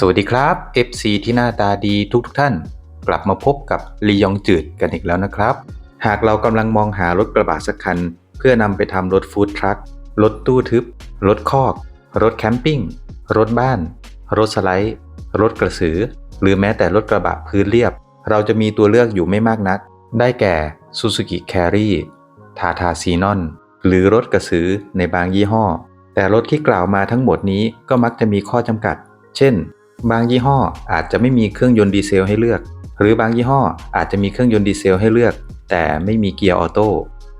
สวัสดีครับ FC ที่หน้าตาดีทุกทท่าน กลับมาพบกับลียองจืดกันอีกแล้วนะครับ หากเรากำลังมองหารถกระบะสักคัน เพื่อนำไปทำรถฟู้ดทรัครถตู้ทึบ รถคอก รถแคมปิ้ง รถบ้าน รถสไลด์ รถกระสือ หรือแม้แต่รถกระบะพื้นเรียบ เราจะมีตัวเลือกอยู่ไม่มากนัก ได้แก่ Suzuki Carry Tata c e n o n หรือรถกระสือในบางยี่ห้อ แต่รถที่กล่าวมาทั้งหมดนี้ก็มักจะมีข้อจำกัด เช่น บางยี่ห้ออาจจะไม่มีเครื่องยนต์ดีเซลให้เลือก หรือบางยี่ห้ออาจจะมีเครื่องยนต์ดีเซลให้เลือก แต่ไม่มีเกียร์ออโต้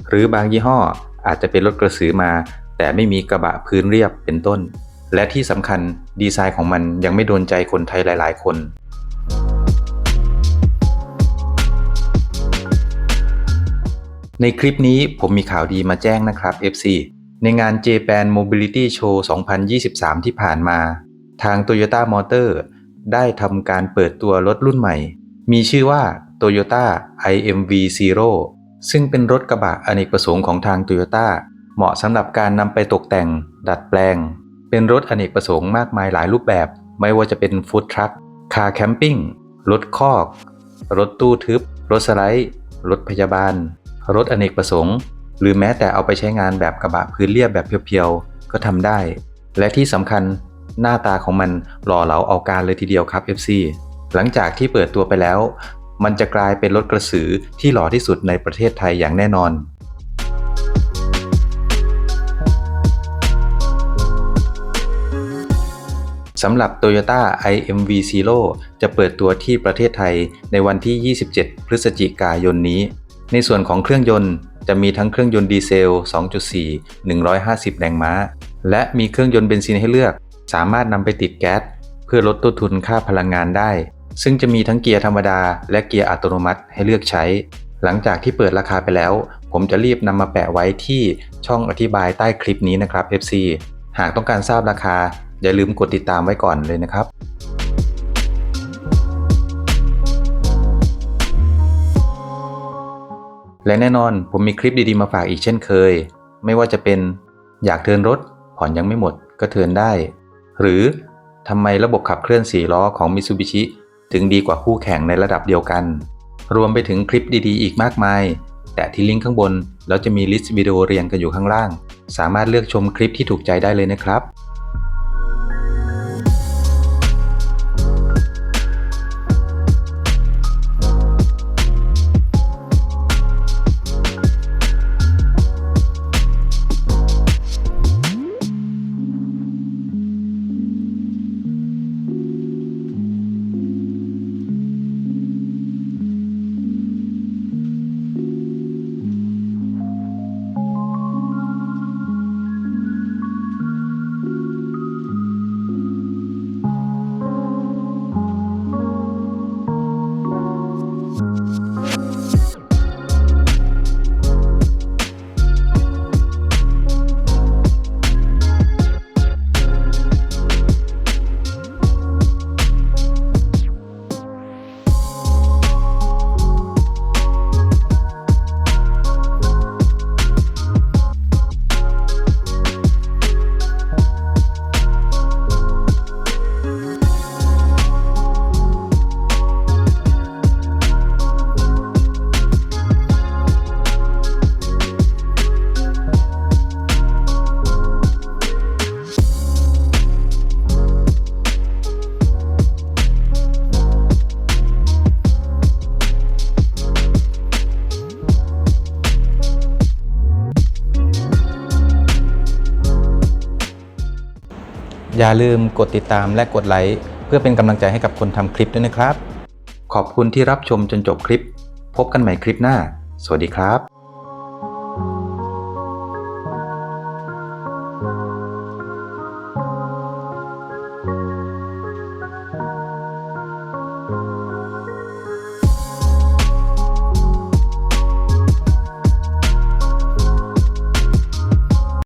หรือบางยี่ห้ออาจจะเป็นรถกระสือมา แต่ไม่มีกระบะพื้นเรียบเป็นต้น และที่สำคัญดีไซน์ของมันยังไม่โดนใจคนไทยหลาย ๆ คนในคลิปนี้ผมมีข่าวดีมาแจ้งนะครับ FC ในงาน Japan Mobility Show 2023 ที่ผ่านมา ทาง Toyota Motor ได้ทำการเปิดตัวรถรุ่นใหม่ มีชื่อว่า Toyota IMV Zero ซึ่งเป็นรถกระบะอเนกประสงค์ของทาง Toyota เหมาะสำหรับการนำไปตกแต่ง ดัดแปลง เป็นรถอเนกประสงค์มากมายหลายรูปแบบ ไม่ว่าจะเป็นฟู้ดทรัคคาร์แคมปิ้งรถคอก รถตู้ทึบ รถสไลด์ รถพยาบาล รถอเนกประสงค์ หรือแม้แต่เอาไปใช้งานแบบกระบะพื้นเรียบแบบเพียวๆ ก็ทำได้ และที่สำคัญ หน้าตาของมันหล่อเหลาเอาการเลยทีเดียวครับ FC หลังจากที่เปิดตัวไปแล้ว มันจะกลายเป็นรถกระสือที่หล่อที่สุดในประเทศไทยอย่างแน่นอนสำหรับ Toyota IMV Zero จะเปิดตัวที่ประเทศไทยในวันที่ 27 พฤศจิกายนนี้ ในส่วนของเครื่องยนต์จะมีทั้งเครื่องยนต์ดีเซล 2.4 150 แรงม้า และมีเครื่องยนต์เบนซินให้เลือก สามารถนำไปติดแก๊สเพื่อลดต้นทุนค่าพลังงานได้ ซึ่งจะมีทั้งเกียร์ธรรมดา และเกียร์อัตโนมัติให้เลือกใช้ หลังจากที่เปิดราคาไปแล้ว ผมจะรีบนำมาแปะไว้ที่ช่องอธิบายใต้คลิปนี้นะครับ FC หากต้องการทราบราคา อย่าลืมกดติดตามไว้ก่อนเลยนะครับและแน่นอนผมมีคลิปดีๆมาฝากอีกเช่นเคย ไม่ว่าจะเป็นอยากเทินรถ ผ่อนยังไม่หมดก็เทินได้ หรือทำไมระบบขับเคลื่อน4ล้อของ Mitsubishi ถึงดีกว่าคู่แข่งในระดับเดียวกัน รวมไปถึงคลิปดีๆ อีกมากมาย แต่ที่ลิงก์ข้างบนแล้วจะมีลิสต์วิดีโอเรียงกันอยู่ข้างล่าง สามารถเลือกชมคลิปที่ถูกใจได้เลยนะครับ อย่าลืมกดติดตามและกดไลค์เพื่อเป็นกำลังใจให้กับคนทำคลิปด้วยนะครับ ขอบคุณที่รับชมจนจบคลิป พบกันใหม่คลิปหน้า สวัสดีครับ